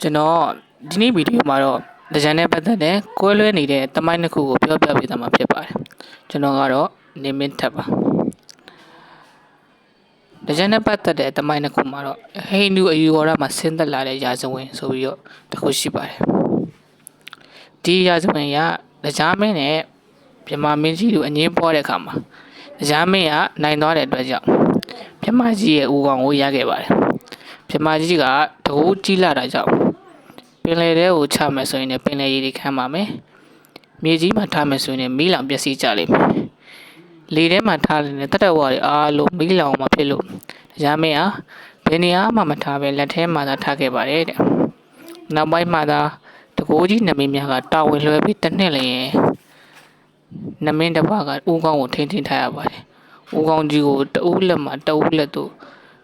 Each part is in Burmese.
ကျွန်တော်ဒီနေ့ဗီဒီယိုမှာတော့ဒကြံနဲ့ပတ်သက်တဲ့ကွဲလွဲနေတဲ့တမိုင်းတစ်ခုကိုပြောပြပေးသွားမှာဖြစ်ပါတယ်ကျွန်တော်ကတော့နေမင်းထပ်ပါဒကြံနဲ့ပတ်သက်တဲ့တမိုင်းတစ်ခုမှာတော့ဟိန္ဒူအယူဝါဒမှာဆင်းသက်လာတဲ့ရာဇဝင်ဆိုပြီးတော့တစ်ခုရှိပါတယ်ဒီရာဇဝင်ကဒကြမင်းနဲ့မြမမင်းကြီးတို့အငင်းပွားတဲ့အခါမှာဒကြမင်းကနိုင်သွားတဲ့အတွက်ကြောင့်မြမကြီးရဲ့ဦးကောင်ကိုရခဲ့ပါတယ်မြမကြီးကတကူကြီးလာတာကြောင့် ပင်လယ်ထဲကိုချမယ်ဆိုရင်လည်းပင်လယ်ရေတွေခမ်းပါမယ်။မြေကြီးမှာထားမယ်ဆိုရင်လည်းမီးလောင်ပျက်စီးကြလိမ့်မယ်။လေထဲမှာထားရင်လည်းတတဝါတွေအားလုံးမီးလောင်မှာဖြစ်လို့တရားမင်းဟာဘယ်နေရာမှမထားပဲလက်ထဲမှာသာထားခဲ့ပါတယ်တဲ့။နောက်ပိုင်းမှာသာတကိုးကြီးနမင်းများကတာဝန်လွှဲပြီးတစ်နှစ်လျင်နမင်းတစ်ပါးကဦးကောင်းကိုထိန်းထိန်းထားရပါတယ်။ဦးကောင်းကြီးကိုတဦးလက်မှာတဦးလက်တို့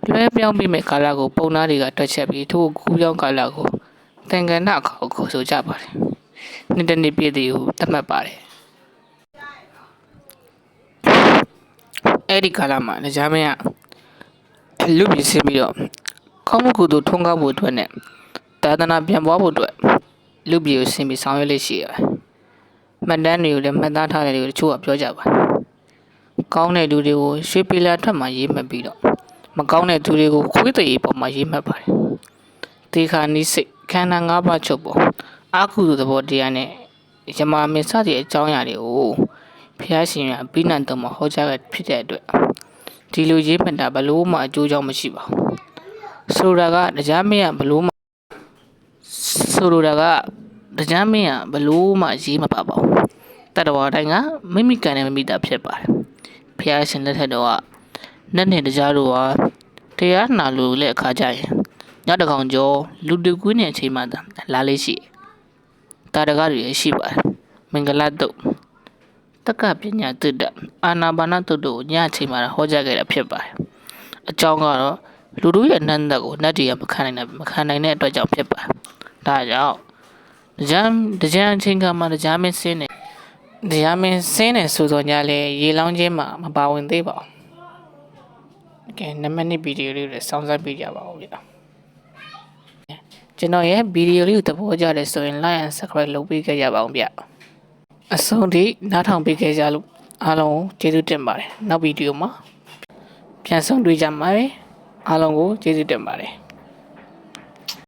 လွှဲပြောင်းပြီးမဲ့ကာလကိုပုံနာတွေကတွက်ချက်ပြီးထို့ကူးပြောင်းကာလကို တန်ကနာခေါ်ခေါ်ဆိုကြပါတယ်။နှစ်တစ်နှစ်ပြည့်သည်ဟုသတ်မှတ်ပါတယ်။အဲ့ဒီကာလမှာနေကြမင်းကလူပြည်စင်းပြီးတော့ကောင်းမှုကုသိုလ်ထုံးကားဖို့အတွက်နဲ့သာသနာပြန်ပွားဖို့အတွက်လူပြည်ကိုဆင်းပြီးဆောင်ရွက်လေးရှိရတယ်။မှတ်တမ်းတွေကိုလည်းမှတ်သားထားတယ်လို့တချို့ကပြောကြပါတယ်။ကောင်းတဲ့လူတွေကိုရွှေပြည်လာထွက်မှရေးမှတ်ပြီးတော့မကောင်းတဲ့သူတွေကိုခွေးသေးပေါ်မှာရေးမှတ်ပါတယ်။တေခါနိစိတ် ခန္ဓာ၅ပါးချုပ်ပေါ်အာကုသိုလ်သဘောတရားနဲ့ယမမင်းစတဲ့အကြောင်းအရာတွေကိုဖျားရှင်ကပြိဏတ်တော်မှာဟောကြားခဲ့ဖြစ်တဲ့အတွက်ဒီလိုရေးမှတ်တာဘလို့မှအကျိုးကြောင့်မရှိပါဘူးဆိုတာကတရားမင်းကဘလို့မှဆိုလိုတာကတရားမင်းကဘလို့မှရေးမပါပါဘူးတတဝါတိုင်းကမိမိကံနဲ့မိမိတာဖြစ်ပါတယ်ဖျားရှင်လက်ထက်တော့ကနတ်နဲ့တရားတို့ဟာတရားနာလို့လက်အခါကြရင် ညတကောင်ကျော်လူတကွင်းနဲ့အချိန်မှသာလာလေးရှိတာတကားတွေလည်းရှိပါတယ်မင်္ဂလာတုတ်တက္ကပညာတုတ်တအာနာပါနတုတ်တို့ညအချိန်မှဟောကြားခဲ့တာဖြစ်ပါတယ်အကြောင်းကတော့လူတို့ရဲ့နှမ်းသက်ကိုနတ်တွေကမခံနိုင်တဲ့မခံနိုင်တဲ့အတွက်ကြောင့်ဖြစ်ပါတယ်ဒါကြောင့်တရားတရားအချိန်ကမှတရားမင်းစင်းနေတရားမင်းစင်းနေဆိုတော့ညလေရေလောင်းခြင်းမှာမပါဝင်သေးပါဘူးကဲနံပါတ်1ဗီဒီယိုလေးတွေစောင့်စားပေးကြပါဦးဗျာ ကျွန်တော်ရဲ့ဗီဒီယိုလေးကိုသဘောကျတယ်ဆိုရင် like and subscribe လုပ်ပေးခဲ့ကြပါအောင်ဗျအဆုံးထိနားထောင်ပေးခဲ့ကြလို့အားလုံးကိုကျေးဇူးတင်ပါတယ်နောက်ဗီဒီယိုမှာပြန်ဆုံတွေ့ကြမှာပဲအားလုံးကိုကျေးဇူးတင်ပါတယ်